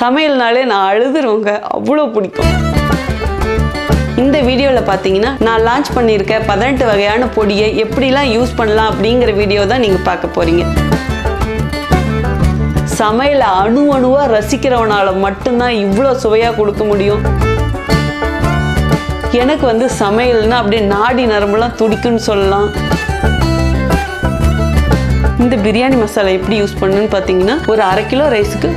சமையல்னாலே நான் அழுதுருவங்க. அவ்வளோ பிடிக்கும். இந்த வீடியோவில் பார்த்தீங்கன்னா நான் லான்ச் பண்ணியிருக்க பதினெட்டு வகையான பொடியை எப்படிலாம் யூஸ் பண்ணலாம் அப்படிங்கிற வீடியோ தான் நீங்கள் பார்க்க போகிறீங்க சமையலை அணு அணுவாக ரசிக்கிறவனால மட்டும்தான் இவ்வளோ சுவையாக கொடுக்க முடியும். எனக்கு வந்து சமையல்னா அப்படியே நாடி நரம்புலாம் துடிக்குன்னு சொல்லலாம். இந்த பிரியாணி மசாலா எப்படி யூஸ் பண்ணுன்னு பார்த்தீங்கன்னா ஒரு அரை கிலோ ரைஸுக்கு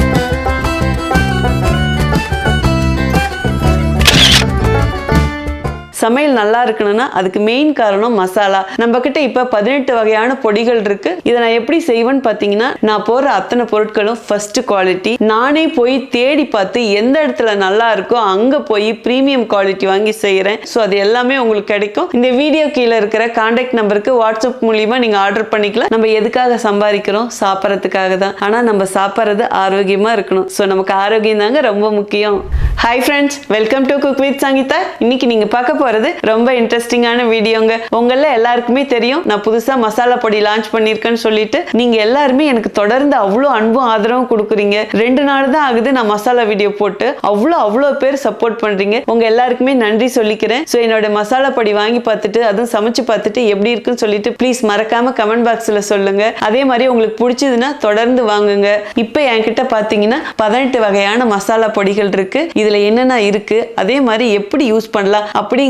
சமையல் நல்லா இருக்கணும்னா அதுக்கு மெயின் காரணம் மசாலா. நம்ம கிட்ட இப்ப பதினெட்டு வகையான பொடிகள் இருக்கு. இதை நான் எப்படி செய்வேன்னு பார்த்தீங்கன்னா நான் போடுற அத்தனை பொருட்களும் ஃபர்ஸ்ட் குவாலிட்டி நானே போய் தேடி பார்த்து எந்த இடத்துல நல்லா இருக்கோ அங்க போய் ப்ரீமியம் குவாலிட்டி வாங்கி செய்யறேன் ஸோ அது எல்லாமே உங்களுக்கு கிடைக்கும். இந்த வீடியோ கீழே இருக்கிற கான்டாக்ட் நம்பருக்கு வாட்ஸ்அப் மூலியமா நீங்க ஆர்டர் பண்ணிக்கலாம். நம்ம எதுக்காக சம்பாதிக்கிறோம்? சாப்பிட்றதுக்காக தான். ஆனா நம்ம சாப்பிட்றது ஆரோக்கியமா இருக்கணும். ஸோ நமக்கு ஆரோக்கியம் தாங்க ரொம்ப முக்கியம். Hi friends welcome to cook with Sangeetha. இன்னைக்கு நீங்க பார்க்க போறது ரொம்ப இன்ட்ரெஸ்டிங்கான வீடியோங்க. உங்கள எல்லாருக்குமே தெரியும் நான் புதுசா மசாலா பொடி லான்ச் பண்ணியிருக்கேன்னு சொல்லிட்டு நீங்க எல்லாருமே எனக்கு தொடர்ந்து அவ்வளோ அன்பும் ஆதரவும் கொடுக்குறீங்க. ரெண்டு நாள் தான் ஆகுது நான் மசாலா வீடியோ போட்டு அவ்வளோ அவ்வளோ பேர் சப்போர்ட் பண்றீங்க. உங்க எல்லாருக்குமே நன்றி சொல்லிக்கிறேன். ஸோ என்னோட மசாலா பொடி வாங்கி பார்த்துட்டு அதுவும் சமைச்சு பார்த்துட்டு எப்படி இருக்குன்னு சொல்லிட்டு ப்ளீஸ் மறக்காம கமெண்ட் பாக்ஸ்ல சொல்லுங்க. அதே மாதிரி உங்களுக்கு பிடிச்சதுன்னா தொடர்ந்து வாங்குங்க. இப்போ என்கிட்ட பார்த்தீங்கன்னா பதினெட்டு வகையான மசாலா பொடிகள் இருக்கு. இதுல என்னென்ன இருக்கு? அதே மாதிரி எப்படி யூஸ் பண்ணலாம்?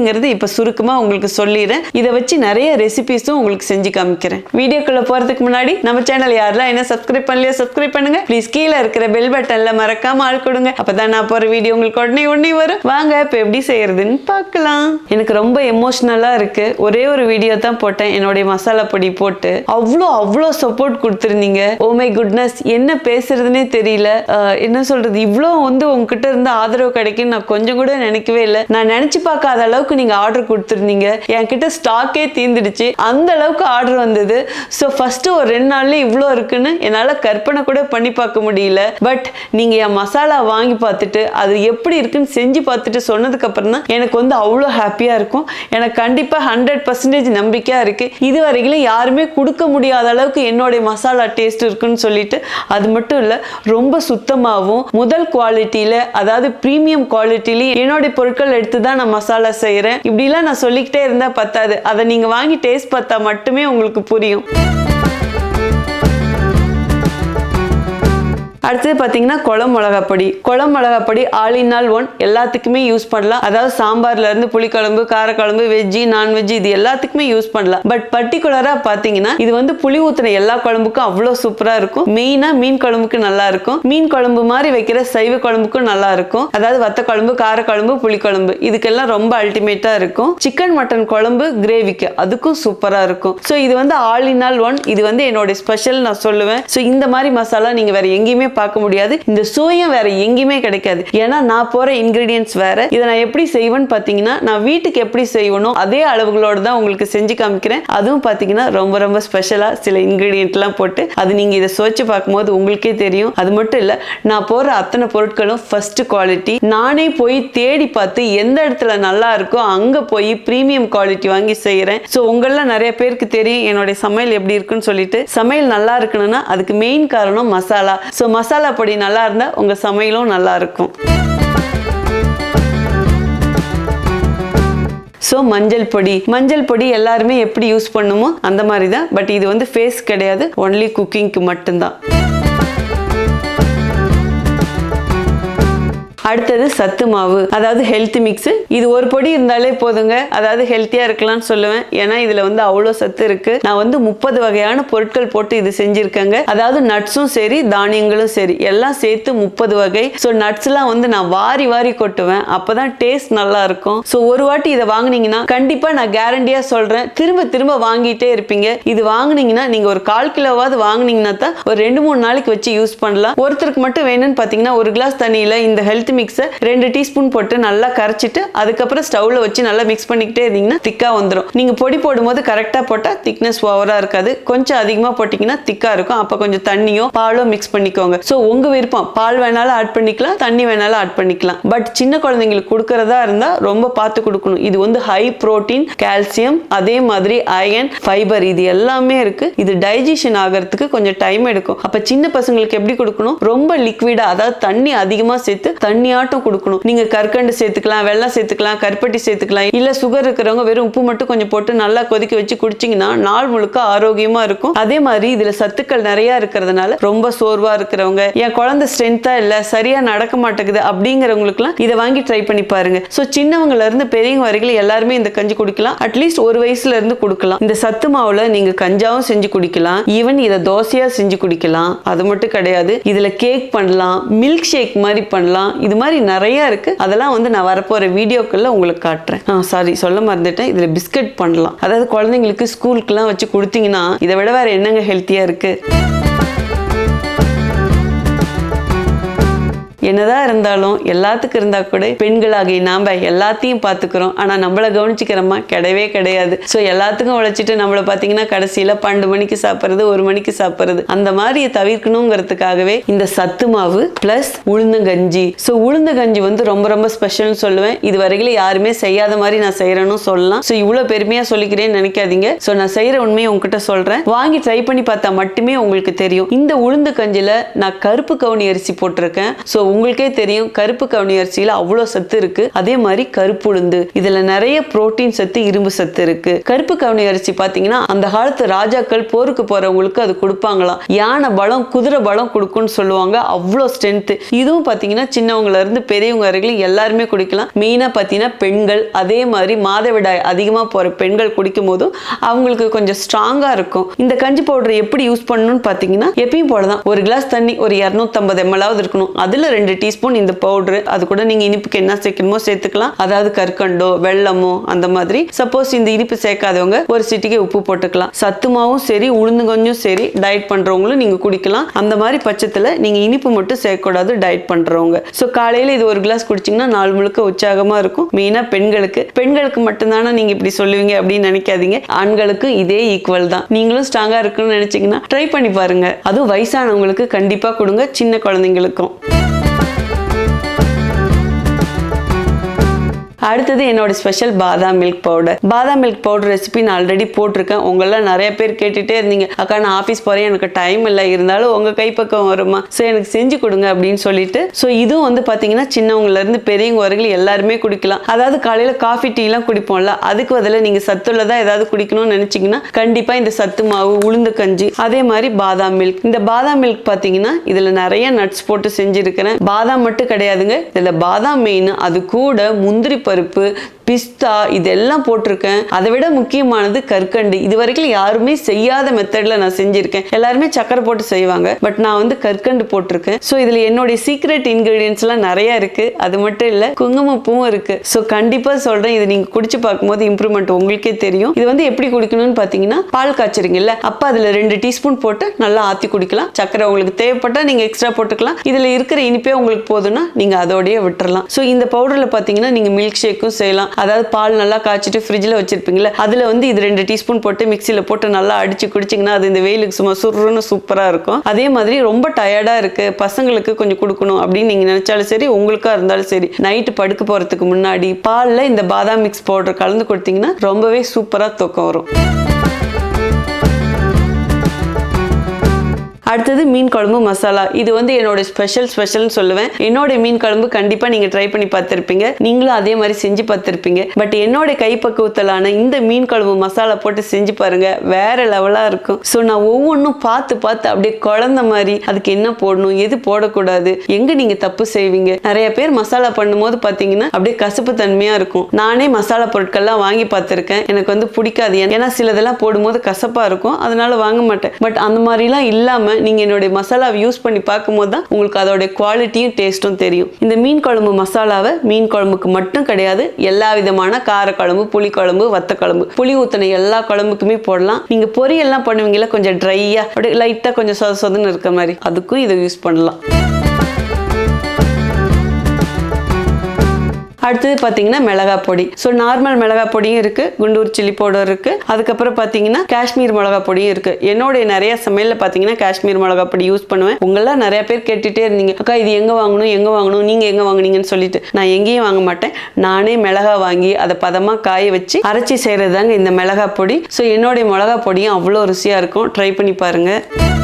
அப்படிங்கிறது இப்போ சுருக்கமா உங்களுக்கு சொல்லிடுறேன். இதை வச்சு நிறைய ரெசிபிஸும் உங்களுக்கு செஞ்சு காமிக்கிறேன். வீடியோக்குள்ள போறதுக்கு முன்னாடி நம்ம சேனல் யாரெல்லாம் என்ன சப்ஸ்கிரைப் பண்ணலையோ சப்ஸ்கிரைப் பண்ணுங்க. ப்ளீஸ் கீழே இருக்கிற பெல் பட்டன்ல மறக்காம ஆள் கொடுங்க. அப்பதான் நான் போற வீடியோ உங்களுக்கு உடனே உடனே வரும். வாங்க இப்போ எப்படி செய்யறதுன்னு பார்க்கலாம். எனக்கு ரொம்ப எமோஷனலா இருக்கு. ஒரே ஒரு வீடியோ தான் போட்டேன். என்னுடைய மசாலா பொடி போட்டு. அவ்வளோ அவ்வளோ சப்போர்ட் கொடுத்துருந்தீங்க. ஓ oh மை குட்னஸ் என்ன பேசுறதுனே தெரியல. என்ன சொல்றது? இவ்வளோ வந்து உங்ககிட்ட இருந்து ஆதரவு கிடைக்கும் நான் கொஞ்சம் கூட நினைக்கவே இல்லை. நான் நினைச்சு பார்க்காத அளவுக்கு நீங்க ஆர்டர் கொடுத்துருந்தீங்க. என்கிட்ட ஸ்டாக்கே தீந்துடுச்சு அந்த அளவுக்கு ஆர்டர் வந்தது. ஸோ ஃபர்ஸ்ட் ஒரு ரெண்டு நாள்ல இவ்வளோ இருக்குன்னு என்னால் கற்பனை கூட பண்ணி பார்க்க முடியல. பட் நீங்க என் மசாலா வாங்கி பார்த்துட்டு அது எப்படி இருக்குன்னு செஞ்சு பார்த்துட்டு சொன்னதுக்கு அப்புறம் தான் எனக்கு வந்து அவ்வளோ ஹாப்பியா இருக்கும். எனக்கு கண்டிப்பா ஹண்ட்ரட் பர்சன்டேஜ் நம்பிக்கையா இருக்கு. இது வரைக்கும் யாருமே கொடுக்க முடியாத அளவுக்கு என்னுடைய மசாலா டேஸ்ட் இருக்குன்னு சொல்லிட்டு அது மட்டும் இல்ல ரொம்ப சுத்தமாகவும் முதல் குவாலிட்டியில அதாவது ப்ரீமியம் குவாலிட்டிலையும் என்னுடைய பொருட்கள் எடுத்து தான் நான் மசாலா செய்கிறேன் இப்படிலாம் நான் சொல்லிக்கிட்டே இருந்தால் பத்தாது. அதை நீங்க வாங்கி டேஸ்ட் பார்த்தா மட்டுமே உங்களுக்கு புரியும். அடுத்தது பார்த்தீங்கன்னா குளம் மிளகாப்பொடி. குளம் மிளகாப்பொடி ஆல் இன் ஆல் ஒன் எல்லாத்துக்குமே யூஸ் பண்ணலாம். அதாவது சாம்பார்ல இருந்து புளிக்குழம்பு காரக்குழம்பு வெஜ்ஜி நான்வெஜ் இது எல்லாத்துக்குமே யூஸ் பண்ணலாம். பட் பர்டிகுலரா பார்த்தீங்கன்னா இது வந்து புளி ஊத்துன எல்லா குழம்புக்கும் அவ்வளோ சூப்பரா இருக்கும். மெயினா மீன் குழம்புக்கு நல்லா இருக்கும். மீன் குழம்பு மாதிரி வைக்கிற சைவ குழம்புக்கும் நல்லா இருக்கும். அதாவது வத்த குழம்பு காரக்குழம்பு புளிக்குழம்பு. இதுக்கெல்லாம் ரொம்ப அல்டிமேட்டா இருக்கும். சிக்கன் மட்டன் குழம்பு கிரேவிக்கு அதுக்கும் சூப்பரா இருக்கும். ஸோ இது வந்து ஆல் இன் ஆல் ஒன். இது வந்து என்னோட ஸ்பெஷல் நான் சொல்லுவேன். ஸோ இந்த மாதிரி மசாலா நீங்க வேற எங்கேயுமே பார்க்க முடியாது. இந்த சுவையும் வேற எங்கேயுமே கிடைக்காது. ஏன்னா நான் போற இன்கிரீடியன்ஸ் வேற. இதை நான் எப்படி செய்வேன்னு பார்த்தீங்கன்னா நான் வீட்டுக்கு எப்படி செய்வனோ அதே அளவுகளோட தான் உங்களுக்கு செஞ்சு காமிக்கிறேன். அதுவும் பார்த்தீங்கன்னா ரொம்ப ரொம்ப ஸ்பெஷலா சில இன்கிரீடியன்ட்லாம் போட்டு அது நீங்க இதை சுவைச்சு பார்க்கும்போது உங்களுக்கே தெரியும். அது மட்டும் இல்ல நான் போற அத்தனை பொருட்களும் ஃபர்ஸ்ட் குவாலிட்டி நானே போய் தேடி பார்த்து எந்த இடத்துல நல்லா இருக்கோ அங்க போய் ப்ரீமியம் குவாலிட்டி வாங்கி செய்யறேன் ஸோ உங்கள நிறைய பேருக்கு தெரியும் என்னுடைய சமையல் எப்படி இருக்குன்னு சொல்லிட்டு. சமையல் நல்லா இருக்கணும்னா அதுக்கு மெயின் காரணம் மசாலா. ஸோ மசாலா மசாலா பொடி நல்லா இருந்தால் உங்கள் சமையலும் நல்லா இருக்கும். ஸோ மஞ்சள் பொடி. மஞ்சள் பொடி எல்லாருமே எப்படி யூஸ் பண்ணுமோ அந்த மாதிரி தான் பட் இது வந்து ஃபேஸ் கிடையாது. ஒன்லி குக்கிங்க்கு மட்டும்தான். அடுத்தது சத்து மாவு அதாவது ஹெல்த் மிக்ஸ் இது ஒரு பொடி இருந்தாலே போதுங்க. அதாவது ஹெல்த்தியா இருக்கலாம்னு சொல்லுவேன். ஏன்னா இதுல வந்து அவ்வளோ சத்து இருக்கு. நான் வந்து முப்பது வகையான பொருட்கள் போட்டு இது செஞ்சிருக்கேங்க. அதாவது நட்ஸும் சரி தானியங்களும் சரி எல்லாம் சேர்த்து முப்பது வகை. ஸோ நட்ஸ்லாம் வந்து நான் வாரி வாரி கொட்டுவேன். அப்பதான் டேஸ்ட் நல்லா இருக்கும். ஸோ ஒரு வாட்டி இதை வாங்குனீங்கன்னா கண்டிப்பா நான் கேரண்டியா சொல்றேன். திரும்ப திரும்ப வாங்கிட்டே இருப்பீங்க. இது வாங்குனீங்கன்னா நீங்க ஒரு கால் கிலோவாவது வாங்கினீங்கன்னா தான் ஒரு ரெண்டு மூணு நாளைக்கு வச்சு யூஸ் பண்ணலாம். ஒருத்தருக்கு மட்டும் வேணும்னு பார்த்தீங்கன்னா ஒரு கிளாஸ் தண்ணியில இந்த ஹெல்த் மிக்ஸை ரெண்டு டீஸ்பூன் போட்டு நல்லா கரைச்சிட்டு அதுக்கப்புறம் ஸ்டவ்ல வச்சு நல்லா மிக்ஸ் பண்ணிக்கிட்டே இருந்தீங்கன்னா திக்கா வந்துடும் நீங்க பொடி போடும்போது கரெக்டா போட்டா திக்னஸ் ஓவரா இருக்காது. கொஞ்சம் அதிகமா போட்டீங்கன்னா திக்கா இருக்கும். அப்ப கொஞ்சம் தண்ணியோ பாலோ மிக்ஸ் பண்ணிக்கோங்க. ஸோ உங்க விருப்பம் பால் வேணாலும் ஆட் பண்ணிக்கலாம் தண்ணி வேணாலும் ஆட் பண்ணிக்கலாம். பட் சின்ன குழந்தைங்களுக்கு கொடுக்கறதா இருந்தா ரொம்ப பார்த்து கொடுக்கணும். இது வந்து ஹை புரோட்டீன் கால்சியம் அதே மாதிரி அயன் ஃபைபர் இது எல்லாமே இருக்கு. இது டைஜஷன் ஆகிறதுக்கு கொஞ்சம் டைம் எடுக்கும். அப்ப சின்ன பசங்களுக்கு எப்படி கொடுக்கணும்? ரொம்ப லிக்விடா அதாவது தண்ணி அதிகமா சேர்த்து தண்ணி தண்ணியாட்டும் கொடுக்கணும். நீங்க கற்கண்டு சேர்த்துக்கலாம் வெள்ளம் சேர்த்துக்கலாம் கருப்பட்டி சேர்த்துக்கலாம். இல்ல சுகர் இருக்கிறவங்க வெறும் உப்பு மட்டும் கொஞ்சம் போட்டு நல்லா கொதிக்க வச்சு குடிச்சிங்கன்னா நாள் முழுக்க ஆரோக்கியமா இருக்கும். அதே மாதிரி இதுல சத்துக்கள் நிறைய இருக்கிறதுனால ரொம்ப சோர்வா இருக்கிறவங்க என் குழந்தை ஸ்ட்ரென்த்தா இல்ல சரியா நடக்க மாட்டேங்குது அப்படிங்கிறவங்களுக்குலாம் இதை வாங்கி ட்ரை பண்ணி பாருங்க. ஸோ சின்னவங்கல இருந்து பெரியவங்க வரைக்கும் எல்லாருமே இந்த கஞ்சி குடிக்கலாம். அட்லீஸ்ட் ஒரு வயசுல இருந்து கொடுக்கலாம். இந்த சத்து மாவுல நீங்க கஞ்சாவும் செஞ்சு குடிக்கலாம். ஈவன் இதை தோசையா செஞ்சு குடிக்கலாம். அது மட்டும் கிடையாது. இதுல கேக் பண்ணலாம் மில்க் ஷேக் மாதிரி பண்ணலாம். இது மாதிரி நிறைய இருக்கு. அதெல்லாம் வந்து நான் வரப்போற வீடியோக்கள்ல உங்களுக்கு காட்டுறேன். ஆ சாரி சொல்ல மறந்துட்டேன். இதுல பிஸ்கட் பண்ணலாம். அதாவது குழந்தைங்களுக்கு ஸ்கூலுக்குலாம் வச்சு கொடுத்தீங்கன்னா இதை விட வேற என்னங்க ஹெல்த்தியா இருக்கு? என்னதான் இருந்தாலும் எல்லாத்துக்கும் இருந்தா கூட பெண்களாகிய நாம எல்லாத்தையும் பார்த்துக்கிறோம். ஆனா நம்மளை கவனிச்சுக்கிறோமா? கிடையவே கிடையாது. ஸோ எல்லாத்துக்கும் உழைச்சிட்டு நம்மளை பார்த்தீங்கன்னா கடைசியில பன்னெண்டு மணிக்கு சாப்பிட்றது ஒரு மணிக்கு சாப்பிட்றது. அந்த மாதிரியை தவிர்க்கணுங்கிறதுக்காகவே இந்த சத்து மாவு பிளஸ் உளுந்தங்கஞ்சி ஸோ உளுந்தங்கஞ்சி வந்து ரொம்ப ரொம்ப ஸ்பெஷல்னு சொல்லுவேன். இது வரைக்கும் யாருமே செய்யாத மாதிரி நான் செய்யறேன்னு சொல்லலாம். ஸோ இவ்வளோ பெருமையா சொல்லிக்கிறேன்னு நினைக்காதீங்க. ஸோ நான் செய்யற உண்மையை உங்ககிட்ட சொல்றேன். வாங்கி ட்ரை பண்ணி பார்த்தா மட்டுமே உங்களுக்கு தெரியும். இந்த உளுந்து கஞ்சில நான் கருப்பு கவுனி அரிசி போட்டிருக்கேன். ஸோ உங்களுக்கே தெரியும் கருப்பு கவுனி அரிசியில அவ்வளோ சத்து இருக்கு. அதே மாதிரி கருப்பு உளுந்து. இதுல நிறைய புரோட்டீன் சத்து இரும்பு சத்து இருக்கு. கருப்பு கவுனி அரிசி பாத்தீங்கன்னா அந்த காலத்து ராஜாக்கள் போருக்கு போறவங்களுக்கு அது கொடுப்பாங்களாம் யானை பலம் குதிரை பலம் கொடுக்கும்னு சொல்லுவாங்க. அவ்வளோ ஸ்ட்ரென்த் இதுவும் பாத்தீங்கன்னா சின்னவங்கல இருந்து பெரியவங்க வரைக்கும் எல்லாருமே குடிக்கலாம். மெயினா பாத்தீங்கன்னா பெண்கள். அதே மாதிரி மாதவிடாய் அதிகமா போற பெண்கள் குடிக்கும் போதும் அவங்களுக்கு கொஞ்சம் ஸ்ட்ராங்கா இருக்கும். இந்த கஞ்சி பவுடர் எப்படி யூஸ் பண்ணணும்னு பாத்தீங்கன்னா எப்பயும் போலதான். ஒரு கிளாஸ் தண்ணி ஒரு இரநூத்தம்பது எம்எல்ஆவது இருக்கணும். அதுல ரெண்டு டீஸ்பூன் இந்த பவுடர் அது கூட நீங்க இனிப்புக்கு என்ன சேர்க்கணுமோ சேர்த்துக்கலாம். அதாவது கற்கண்டோ வெள்ளமோ அந்த மாதிரி. சப்போஸ் இந்த இனிப்பு சேர்க்காதவங்க ஒரு சிட்டிக்கு உப்பு போட்டுக்கலாம். சத்துமாவும் சரி உளுந்து கொஞ்சம் சரி டயட் பண்றவங்களும் நீங்க குடிக்கலாம். அந்த மாதிரி பட்சத்துல நீங்க இனிப்பு மட்டும் சேர்க்கக்கூடாது டயட் பண்றவங்க. ஸோ காலையில இது ஒரு கிளாஸ் குடிச்சீங்கன்னா நாள் முழுக்க உற்சாகமா இருக்கும். மெயினா பெண்களுக்கு. பெண்களுக்கு மட்டும்தானே நீங்க இப்படி சொல்லுவீங்க அப்படின்னு நினைக்காதீங்க. ஆண்களுக்கு இதே ஈக்குவல் தான். நீங்களும் ஸ்ட்ராங்கா இருக்குன்னு நினைச்சீங்கன்னா ட்ரை பண்ணி பாருங்க. அதுவும் வயசானவங்களுக்கு கண்டிப்பா கொடுங்க சின்ன குழந்தைங்களுக்கும். அடுத்தது என்னோட special badam milk powder badam milk powder recipe நான் ஆல்ரெடி போட்டிருக்கேன். உங்களெல்லாம் நிறைய பேர் கேட்டுட்டே இருந்தீங்க. அக்கா நான் ஆஃபீஸ் போகிறேன் எனக்கு டைம் இல்லை. இருந்தாலும் உங்கள் கைப்பக்கம் வருமா? ஸோ எனக்கு செஞ்சு கொடுங்க அப்படின்னு சொல்லிட்டு. ஸோ இதுவும் வந்து பார்த்தீங்கன்னா சின்னவங்கலேருந்து பெரியவங்க வரைக்கும் எல்லாருமே குடிக்கலாம். அதாவது காலையில் காஃபி டீலாம் குடிப்போம்ல. அதுக்கு பதிலாக நீங்கள் சத்துள்ளதாக ஏதாவது குடிக்கணும்னு நினச்சிங்கன்னா கண்டிப்பாக இந்த சத்து மாவு உளுந்து கஞ்சி அதே மாதிரி பாதாம் மில்க் இந்த பாதாம் மில்க் பார்த்தீங்கன்னா இதில் நிறைய நட்ஸ் போட்டு செஞ்சுருக்கிறேன். பாதாம் மட்டும் கிடையாதுங்க. இதில் பாதாம் மெயின் அது கூட முந்திரி பருப்பு പരിപ്പ് பிஸ்தா இதெல்லாம் போட்டிருக்கேன். அதை விட முக்கியமானது கற்கண்டு. இது வரைக்கும் யாருமே செய்யாத மெத்தட்ல நான் செஞ்சிருக்கேன். எல்லாருமே சக்கரை போட்டு செய்வாங்க. பட் நான் வந்து கற்கண்டு போட்டிருக்கேன். ஸோ இதில் என்னுடைய சீக்ரெட் இன்கிரீடியன்ஸ் எல்லாம் நிறைய இருக்கு. அது மட்டும் இல்ல குங்குமப்பூவும் இருக்கு. ஸோ கண்டிப்பா சொல்றேன். இது நீங்க குடிச்சு பார்க்கும்போது இம்ப்ரூவ்மெண்ட் உங்களுக்கே தெரியும். இது வந்து எப்படி குடிக்கணும்னு பாத்தீங்கன்னா பால் காய்ச்சறீங்கல்ல அப்ப அதுல ரெண்டு டீஸ்பூன் போட்டு நல்லா ஆத்தி குடிக்கலாம். சக்கரை உங்களுக்கு தேவைப்பட்டா நீங்க எக்ஸ்ட்ரா போட்டுக்கலாம். இதுல இருக்கிற இனிப்பே உங்களுக்கு போதும்னா நீங்க அதோடய விட்டுறலாம். ஸோ இந்த பவுடர்ல பாத்தீங்கன்னா நீங்க மில்க் ஷேக்கும் செய்யலாம். அதாவது பால் நல்லா காய்ச்சிட்டு ஃப்ரிட்ஜில் வச்சுருப்பீங்களே அதில் வந்து இது ரெண்டு டீஸ்பூன் போட்டு மிக்சியில் போட்டு நல்லா அடிச்சு குடிச்சிங்கன்னா அது இந்த வெயிலுக்கு சும்மா சுருன்னு சூப்பராக இருக்கும். அதே மாதிரி ரொம்ப டயர்டாக இருக்குது பசங்களுக்கு கொஞ்சம் கொடுக்கணும் அப்படின்னு நீங்கள் நினச்சாலும் சரி உங்களுக்காக இருந்தாலும் சரி நைட்டு படுக்க போகிறதுக்கு முன்னாடி பாலில் இந்த பாதாம் மிக்ஸ் பவுடர் கலந்து கொடுத்தீங்கன்னா ரொம்பவே சூப்பராக தூக்கம் வரும். அடுத்தது மீன் குழம்பு மசாலா. இது வந்து என்னோட ஸ்பெஷல் ஸ்பெஷல்னு சொல்லுவேன். என்னோட மீன் குழம்பு கண்டிப்பாக நீங்கள் ட்ரை பண்ணி பார்த்துருப்பீங்க. நீங்களும் அதே மாதிரி செஞ்சு பார்த்துருப்பீங்க. பட் என்னோட கைப்பக்குவத்தலான இந்த மீன் குழம்பு மசாலா போட்டு செஞ்சு பாருங்க. வேற லெவலாக இருக்கும். ஸோ நான் ஒவ்வொன்றும் பார்த்து பார்த்து அப்படியே குழந்த மாதிரி அதுக்கு என்ன போடணும் எது போடக்கூடாது எங்கே நீங்கள் தப்பு செய்வீங்க? நிறைய பேர் மசாலா பண்ணும்போது பார்த்தீங்கன்னா அப்படியே கசப்பு தன்மையாக இருக்கும். நானே மசாலா பொருட்கள்லாம் வாங்கி பார்த்துருக்கேன். எனக்கு வந்து பிடிக்காது. ஏன்னா சிலதெல்லாம் போடும்போது கசப்பாக இருக்கும். அதனால வாங்க மாட்டேன். பட் அந்த மாதிரிலாம் இல்லாமல் நீங்கள் என்னுடைய மசாலாவை யூஸ் பண்ணி பார்க்கும்போது தான் உங்களுக்கு அதோடைய குவாலிட்டியும் டேஸ்ட்டும் தெரியும். இந்த மீன் குழம்பு மசாலாவை மீன் குழம்புக்கு மட்டும் கிடையாது எல்லா விதமான காரக்குழம்பு புளி குழம்பு வத்த குழம்பு. புளி ஊத்தின எல்லா குழம்புக்குமே போடலாம். நீங்கள் பொரியெல்லாம் பண்ணுவீங்களா கொஞ்சம் ட்ரையாக அப்படியே லைட்டாக கொஞ்சம் சொத சொதன்னு இருக்க மாதிரி. அதுக்கும் இதை யூஸ் பண்ணலாம். அடுத்தது பார்த்தீங்கன்னா மிளகா பொடி. ஸோ நார்மல் மிளகா பொடியும் இருக்கு குண்டூர் சில்லி பவுடர் இருக்கு. அதுக்கப்புறம் பார்த்தீங்கன்னா காஷ்மீர் மிளகா பொடியும் இருக்கு. என்னுடைய நிறைய சமையலில் பார்த்தீங்கன்னா காஷ்மீர் மிளகா பொடி யூஸ் பண்ணுவேன். உங்களெல்லாம் நிறைய பேர் கேட்டுட்டே இருந்தீங்க. அக்கா இது எங்கே வாங்கணும் எங்கே வாங்கணும் நீங்கள் எங்கே வாங்குனீங்கன்னு சொல்லிட்டு. நான் எங்கேயும் வாங்க மாட்டேன். நானே மிளகா வாங்கி அதை பதமாக காய வச்சு அரைச்சி செய்கிறது தாங்க இந்த மிளகா பொடி. ஸோ என்னுடைய மிளகா பொடியும் அவ்வளோ ருசியாக இருக்கும். ட்ரை பண்ணி பாருங்கள்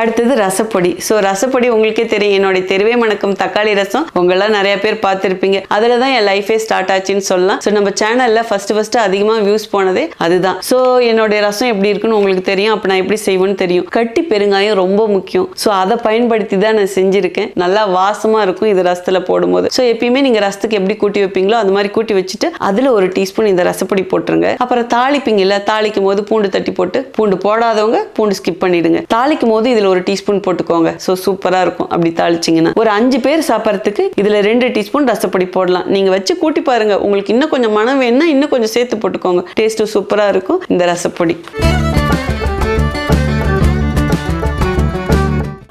அடுத்தது ரசப்பொடி. ஸோ ரசப்பொடி உங்களுக்கே தெரியும். என்னுடைய தெருவே மணக்கும் தக்காளி ரசம். உங்களாம் நிறைய பேர் பார்த்துருப்பீங்க. அதில் தான் என் லைஃபே ஸ்டார்ட் ஆச்சுன்னு சொல்லலாம். ஸோ நம்ம சேனலில் ஃபஸ்ட்டு ஃபஸ்ட்டு அதிகமாக வியூஸ் போனதே அதுதான். ஸோ என்னுடைய ரசம் எப்படி இருக்குன்னு உங்களுக்கு தெரியும். அப்போ நான் எப்படி செய்வேன்னு தெரியும். கட்டி பெருங்காயம் ரொம்ப முக்கியம். ஸோ அதை பயன்படுத்தி தான் நான் செஞ்சுருக்கேன். நல்லா வாசமாக இருக்கும் இது ரசத்தில் போடும்போது. ஸோ எப்பயுமே நீங்கள் ரசத்துக்கு எப்படி கூட்டி வைப்பீங்களோ அது மாதிரி கூட்டி வச்சுட்டு அதில் ஒரு டீஸ்பூன் இந்த ரசப்பொடி போட்டுருங்க. அப்புறம் தாளிப்பீங்கல்ல தாளிக்கும் போது பூண்டு தட்டி போட்டு பூண்டு போடாதவங்க பூண்டு ஸ்கிப் பண்ணிடுங்க. தாளிக்கும் போது இதில் ஒரு டீஸ்பூன் போட்டுக்கோங்க. ஸோ சூப்பராக இருக்கும். அப்படி தாளிச்சிங்கன்னா. ஒரு அஞ்சு பேர் சாப்பிட்றதுக்கு இதில் ரெண்டு டீஸ்பூன் ரசப்பொடி போடலாம். நீங்கள் வச்சு கூட்டி பாருங்கள் உங்களுக்கு இன்னும் கொஞ்சம் மனம் வேணும்னா இன்னும் கொஞ்சம் சேர்த்து போட்டுக்கோங்க. டேஸ்ட்டு சூப்பராக இருக்கும். இந்த ரசப்பொடி.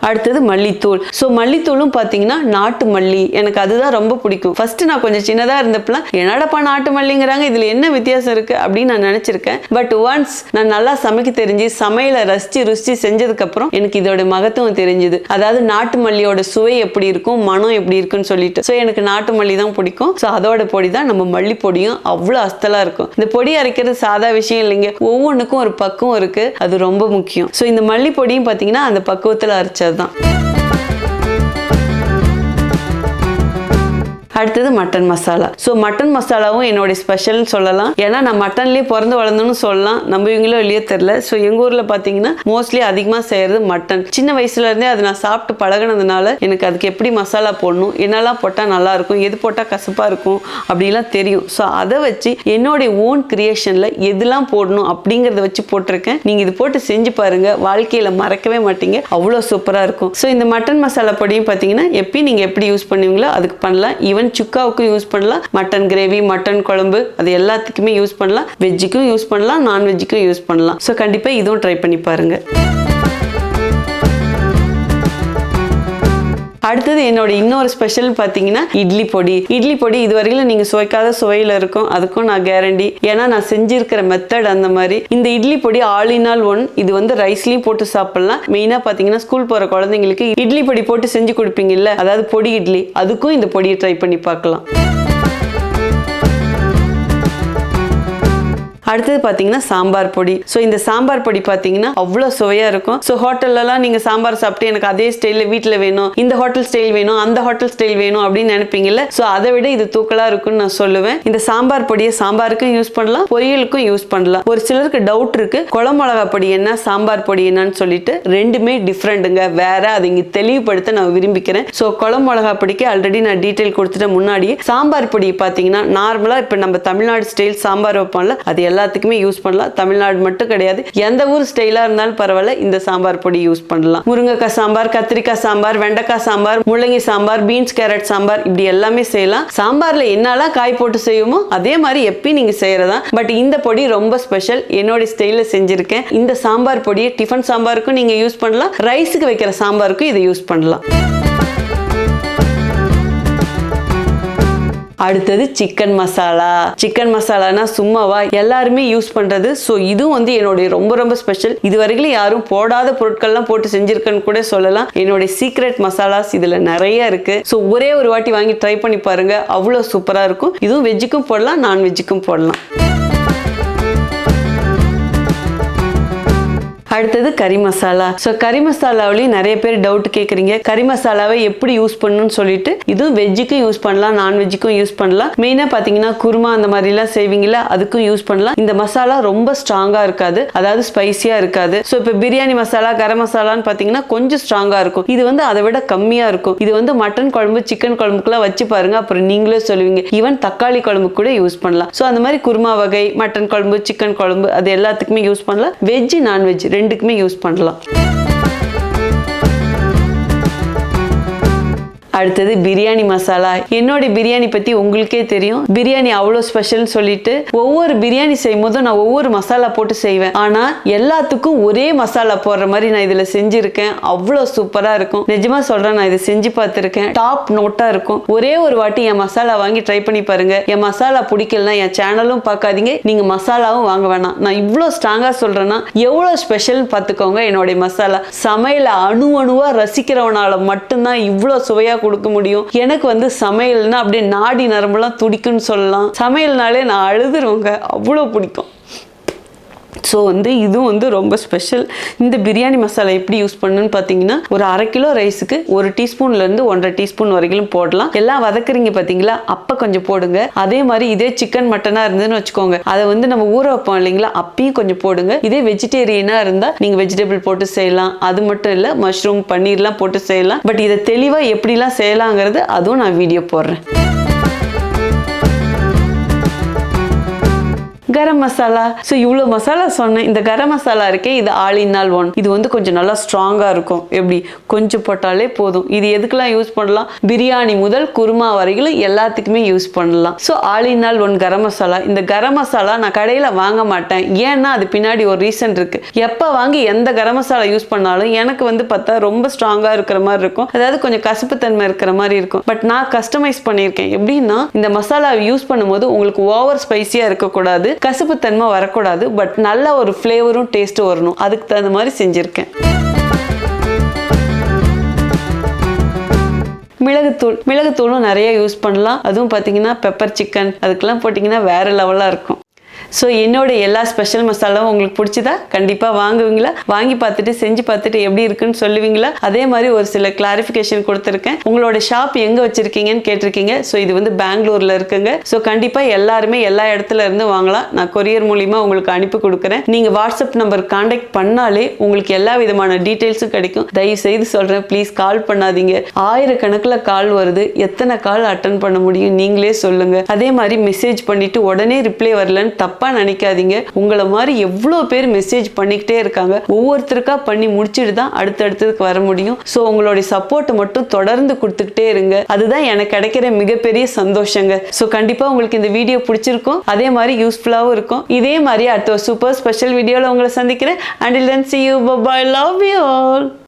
அடுத்தது மல்லித்தூள். ஸோ மல்லித்தூளும் பார்த்தீங்கன்னா நாட்டு மல்லி. எனக்கு அதுதான் ரொம்ப பிடிக்கும். ஃபர்ஸ்ட் நான் கொஞ்சம் சின்னதாக இருந்தப்பெல்லாம் என்னடப்பா நாட்டு மல்லிங்கிறாங்க? இதில் என்ன வித்தியாசம் இருக்கு? அப்படின்னு நான் நினச்சிருக்கேன். பட் ஒன்ஸ் நான் நல்லா சமைக்க தெரிஞ்சு சமையலை ரசித்து ருசித்து செஞ்சதுக்கப்புறம் எனக்கு இதோட மகத்துவம் தெரிஞ்சுது. அதாவது நாட்டு மல்லியோட சுவை எப்படி இருக்கும் மனம் எப்படி இருக்குன்னு சொல்லிட்டு. ஸோ எனக்கு நாட்டு மல்லி தான் பிடிக்கும். ஸோ அதோட பொடி தான் நம்ம மல்லி பொடியும் அவ்வளோ அஸ்தலாக இருக்கும். இந்த பொடி அரைக்கிறது சாதா விஷயம் இல்லைங்க. ஒவ்வொன்றுக்கும் ஒரு பக்குவம் இருக்குது அது ரொம்ப முக்கியம். ஸோ இந்த மல்லி பொடியும் பார்த்தீங்கன்னா அந்த பக்குவத்தில் அரைச்சது தான் அடுத்தது மட்டன் மசாலா ஸோ மட்டன் மசாலாவும் என்னுடைய ஸ்பெஷல்னு சொல்லலாம். ஏன்னா நான் மட்டன்லேயே பிறந்து வளர்ந்தோன்னு சொல்லலாம். நம்ம இவங்களோ இல்லையோ தெரில ஸோ எங்கள் ஊரில் பார்த்தீங்கன்னா மோஸ்ட்லி அதிகமாக செய்கிறது மட்டன் சின்ன வயசுலேருந்தே அது அதை நான் சாப்பிட்டு பழகுனதுனால எனக்கு அதுக்கு எப்படி மசாலா போடணும் என்னெல்லாம் போட்டால் நல்லாயிருக்கும் எது போட்டால் கசப்பாக இருக்கும் அப்படிலாம் தெரியும். ஸோ அதை வச்சு என்னுடைய ஓன் கிரியேஷனில் எதுலாம் போடணும் அப்படிங்கிறத வச்சு போட்டிருக்கேன். நீங்கள் இது போட்டு செஞ்சு பாருங்கள் வாழ்க்கையில் மறக்கவே மாட்டீங்க. அவ்வளோ சூப்பராக இருக்கும். ஸோ இந்த மட்டன் மசாலா பொடியும் பார்த்தீங்கன்னா எப்பயும் நீங்கள் எப்படி யூஸ் பண்ணுவீங்களோ அதுக்கு பண்ணலாம். ஈவன் சுக்காவுக்கும் யூஸ் பண்ணலாம். மட்டன் கிரேவி மட்டன் குழம்பு அது எல்லாத்துக்குமே யூஸ் பண்ணலாம். வெஜ்ஜுக்கும் யூஸ் பண்ணலாம் நான்வெஜ்ஜுக்கும் யூஸ் பண்ணலாம். ஸோ கண்டிப்பாக இதுவும் ட்ரை பண்ணி பாருங்க. அடுத்தது என்னோட இன்னொரு ஸ்பெஷல் பார்த்தீங்கன்னா இட்லி பொடி. இட்லி பொடி இது வரையிலும் நீங்கள் சுவைக்காத சுவையில் இருக்கும். அதுக்கும் நான் கேரண்டி ஏன்னா நான் செஞ்சிருக்கிற மெத்தட் அந்த மாதிரி. இந்த இட்லி பொடி ஆல் இன் ஆல் ஒன் இது வந்து ரைஸ்லையும் போட்டு சாப்பிடலாம். மெயினாக பார்த்தீங்கன்னா ஸ்கூல் போகிற குழந்தைங்களுக்கு இட்லி பொடி போட்டு செஞ்சு கொடுப்பீங்கல்ல? அதாவது பொடி இட்லி. அதுக்கும் இந்த பொடியை ட்ரை பண்ணி பார்க்கலாம். அடுத்தது பார்த்தீங்கன்னா சாம்பார் பொடி. ஸோ இந்த சாம்பார் பொடி பார்த்தீங்கன்னா அவ்வளோ சுவையாக இருக்கும். ஸோ ஹோட்டல்லலாம் நீங்கள் சாம்பார் சாப்பிட்டு எனக்கு அதே ஸ்டைலில் வீட்டில் வேணும் இந்த ஹோட்டல் ஸ்டைல் வேணும் அந்த ஹோட்டல் ஸ்டைல் வேணும் அப்படின்னு நினைப்பீங்கல்ல? ஸோ அதை விட இது தூக்கலாக இருக்கும்னு நான் சொல்லுவேன். இந்த சாம்பார் பொடியை சாம்பாருக்கும் யூஸ் பண்ணலாம் பொரியலுக்கும் யூஸ் பண்ணலாம். ஒரு சிலருக்கு டவுட் இருக்கு குளமிளகா பொடி என்ன சாம்பார் பொடி என்னன்னு சொல்லிட்டு ரெண்டுமே டிஃப்ரெண்ட்டுங்க வேற அதை இங்கே தெளிவுபடுத்த நான் விரும்பிக்கிறேன். ஸோ குளமிளகா பொடிக்கு ஆல்ரெடி நான் டீட்டெயில் கொடுத்துட்டேன் முன்னாடியே சாம்பார் பொடி பார்த்தீங்கன்னா நார்மலாக இப்போ நம்ம தமிழ்நாடு ஸ்டைல் சாம்பார் வைப்போம்ல அது எல்லாம் எல்லாத்துக்குமே யூஸ் பண்ணலாம். தமிழ்நாடு மட்டும் கிடையாது. எந்த ஊர் ஸ்டைலாக இருந்தாலும் பரவாயில்ல. இந்த சாம்பார் பொடி யூஸ் பண்ணலாம். முருங்கைக்காய் சாம்பார் கத்திரிக்காய் சாம்பார் வெண்டைக்காய் சாம்பார் முள்ளங்கி சாம்பார் பீன்ஸ் கேரட் சாம்பார் இப்படி எல்லாமே செய்யலாம். சாம்பார்ல என்னெல்லாம் காய் போட்டு செய்யுமோ அதே மாதிரி எப்பயும் நீங்க செய்யறதா பட் இந்த பொடி ரொம்ப ஸ்பெஷல் என்னோட ஸ்டைல செஞ்சிருக்கேன். இந்த சாம்பார் பொடியை டிஃபன் சாம்பாருக்கும் நீங்க யூஸ் பண்ணலாம். ரைஸுக்கு வைக்கிற சாம்பாருக்கும் இதை யூஸ் பண்ணலாம். அடுத்தது சிக்கன் மசாலா சிக்கன் மசாலானா சும்மாவா எல்லாருமே யூஸ் பண்றது. ஸோ இதுவும் வந்து என்னுடைய ரொம்ப ரொம்ப ஸ்பெஷல் இது வரைக்கும் யாரும் போடாத பொருட்கள்லாம் போட்டு செஞ்சிருக்கேன்னு கூட சொல்லலாம். என்னுடைய சீக்ரெட் மசாலாஸ் இதுல நிறைய இருக்கு. ஸோ ஒரே ஒரு வாட்டி வாங்கி ட்ரை பண்ணி பாருங்க. அவ்வளோ சூப்பரா இருக்கும். இதுவும் வெஜ்ஜுக்கும் போடலாம் நான்வெஜ்ஜுக்கும் போடலாம். அடுத்தது கறி மசாலா. ஸோ கறி மசாலாவிலையும் நிறைய பேர் டவுட் கேட்குறீங்க கறி மசாலாவை எப்படி யூஸ் பண்ணணும்னு சொல்லிட்டு இதுவும் வெஜ்ஜுக்கும் யூஸ் பண்ணலாம் நான்வெஜ்ஜுக்கும் யூஸ் பண்ணலாம். மெயினாக பார்த்தீங்கன்னா குருமா அந்த மாதிரிலாம் செய்வீங்களா அதுக்கும் யூஸ் பண்ணலாம். இந்த மசாலா ரொம்ப ஸ்ட்ராங்காக இருக்காது. அதாவது ஸ்பைசியாக இருக்காது. ஸோ இப்போ பிரியாணி மசாலா கரம் மசாலான்னு பார்த்தீங்கன்னா கொஞ்சம் ஸ்ட்ராங்காக இருக்கும். இது வந்து அதை விட கம்மியாக இருக்கும். இது வந்து மட்டன் குழம்பு சிக்கன் குழம்புக்குலாம் வச்சு பாருங்க. அப்புறம் நீங்களே சொல்லுவீங்க. ஈவன் தக்காளி குழம்பு கூட யூஸ் பண்ணலாம். ஸோ அந்த மாதிரி குருமா வகை மட்டன் குழம்பு சிக்கன் குழம்பு அது எல்லாத்துக்குமே யூஸ் பண்ணலாம். வெஜ் நான்வெஜ் ரெண்டுக்குமே யூஸ் பண்ணலாம். அடுத்தது பிரியாணி மசாலா. என்னோட பிரியாணி பத்தி உங்களுக்கே தெரியும். பிரியாணி அவ்வளோ ஸ்பெஷல்னு சொல்லிட்டு ஒவ்வொரு பிரியாணி செய்யும் போதும் நான் ஒவ்வொரு மசாலா போட்டு செய்வேன். ஆனா எல்லாத்துக்கும் ஒரே மசாலா போடுற மாதிரி நான் இதுல செஞ்சிருக்கேன். அவ்வளோ சூப்பரா இருக்கும். நிஜமா சொல்றேன் நான் இதை செஞ்சு பார்த்துருக்கேன். டாப் நோட்டா இருக்கும். ஒரே ஒரு வாட்டி என் மசாலா வாங்கி ட்ரை பண்ணி பாருங்க. என் மசாலா பிடிக்கலனா என் சேனலும் பார்க்காதீங்க. நீங்க மசாலாவும் வாங்க வேணாம். நான் இவ்வளோ ஸ்ட்ராங்கா சொல்றேன்னா எவ்வளோ ஸ்பெஷல் பார்த்துக்கோங்க என்னுடைய மசாலா. சமையலை அணு அணுவா ரசிக்கிறவனால மட்டும்தான் இவ்வளோ சுவையா கொடுக்க முடியும். எனக்கு வந்து சமையல்னா அப்படியே நாடி நரம்புலாம் துடிக்குன்னு சொல்லலாம். சமையல்னாலே நான் அழுதுருவேங்க. அவ்வளோ பிடிக்கும். ஸோ வந்து இதுவும் வந்து ரொம்ப ஸ்பெஷல் இந்த பிரியாணி மசாலா எப்படி யூஸ் பண்ணுன்னு பார்த்தீங்கன்னா ஒரு அரை கிலோ ரைஸுக்கு ஒரு டீஸ்பூன்லேருந்து ஒன்றரை டீஸ்பூன் வரைக்கும் போடலாம். எல்லாம் வதக்குறீங்க பார்த்தீங்களா அப்போ கொஞ்சம் போடுங்க. அதே மாதிரி இதே சிக்கன் மட்டனாக இருந்ததுன்னு வச்சுக்கோங்க. அதை வந்து நம்ம ஊற வைப்போம் இல்லைங்களா அப்பயும் கொஞ்சம் போடுங்க. இதே வெஜிடேரியனாக இருந்தால் நீங்கள் வெஜிடபிள் போட்டு செய்யலாம். அது மட்டும் இல்லை மஷ்ரூம் பன்னீர்லாம் போட்டு செய்யலாம். பட் இதை தெளிவாக எப்படிலாம் செய்யலாங்கிறது அதுவும் நான் வீடியோ போடுறேன். கரம் மசாலா. ஸோ இவ்வளோ மசாலா சொன்னேன். இந்த கரம் மசாலா இருக்கே இது ஆல் இன் ஆல் ஒன் இது வந்து கொஞ்சம் நல்லா ஸ்ட்ராங்காக இருக்கும். எப்படி? கொஞ்சம் போட்டாலே போதும். இது எதுக்கெல்லாம் யூஸ் பண்ணலாம்? பிரியாணி முதல் குருமா வரையிலும் எல்லாத்துக்குமே யூஸ் பண்ணலாம். So all in all one garam masala. இந்த கரம் மசாலா நான் கடையில் வாங்க மாட்டேன். ஏன்னா அது பின்னாடி ஒரு ரீசன் இருக்குது எப்போ வாங்கி எந்த கரம் மசாலா யூஸ் பண்ணாலும் எனக்கு வந்து பார்த்தா ரொம்ப ஸ்ட்ராங்காக இருக்கிற மாதிரி இருக்கும். அதாவது கொஞ்சம் கசப்புத்தன்மை இருக்கிற மாதிரி இருக்கும். பட் நான் கஸ்டமைஸ் பண்ணியிருக்கேன். எப்படின்னா இந்த மசாலாவை யூஸ் பண்ணும்போது உங்களுக்கு ஓவர் ஸ்பைசியாக இருக்கக்கூடாது. கசப்புத்தன்மை வரக்கூடாது பட் நல்ல ஒரு ஃப்ளேவரும் டேஸ்ட்டும் வரணும். அதுக்கு தகுந்த மாதிரி செஞ்சுருக்கேன். மிளகுத்தூள். மிளகுத்தூளும் நிறைய யூஸ் பண்ணலாம். அதுவும் பார்த்தீங்கன்னா பெப்பர் சிக்கன் அதுக்கெல்லாம் போட்டிங்கன்னா வேறு லெவலாக இருக்கும். ஸோ என்னோட எல்லா ஸ்பெஷல் மசாலாவும் உங்களுக்கு பிடிச்சதா? கண்டிப்பாக வாங்குவீங்களா? வாங்கி பார்த்துட்டு செஞ்சு பார்த்துட்டு எப்படி இருக்குன்னு சொல்லுவீங்களா? அதே மாதிரி ஒரு சில கிளாரிஃபிகேஷன் கொடுத்துருக்கேன். உங்களோட ஷாப் எங்கே வச்சிருக்கீங்கன்னு கேட்டிருக்கீங்க. ஸோ இது வந்து பெங்களூரில் இருக்குங்க. ஸோ கண்டிப்பாக எல்லாருமே எல்லா இடத்துல இருந்து வாங்கலாம். நான் கொரியர் மூலிமா உங்களுக்கு அனுப்பி கொடுக்குறேன். நீங்கள் வாட்ஸ்அப் நம்பர் காண்டாக்ட் பண்ணாலே உங்களுக்கு எல்லா விதமான டீட்டெயில்ஸும் கிடைக்கும். தயவு செய்து சொல்கிறேன் ப்ளீஸ் கால் பண்ணாதீங்க. ஆயிரக்கணக்கில் கால் வருது. எத்தனை கால் அட்டன் பண்ண முடியும்? நீங்களே சொல்லுங்க. அதே மாதிரி மெசேஜ் பண்ணிட்டு உடனே ரிப்ளை வரலன்னு தப்பாக நினைக்காதீங்க. உங்களை மாதிரி எவ்வளோ பேர் மெசேஜ் பண்ணிக்கிட்டே இருக்காங்க. ஒவ்வொருத்தருக்கா பண்ணி முடிச்சுட்டு தான் அடுத்தடுத்ததுக்கு வர முடியும். ஸோ உங்களுடைய சப்போர்ட்டை மட்டும் தொடர்ந்து கொடுத்துக்கிட்டே இருங்க. அதுதான் எனக்கு கிடைக்கிற மிகப்பெரிய சந்தோஷங்க. ஸோ கண்டிப்பாக உங்களுக்கு இந்த வீடியோ பிடிச்சிருக்கும். அதே மாதிரி யூஸ்ஃபுல்லாகவும் இருக்கும். இதே மாதிரி அடுத்த சூப்பர் ஸ்பெஷல் வீடியோவில் உங்களை சந்திக்கிறேன். Until then see you bye bye love you all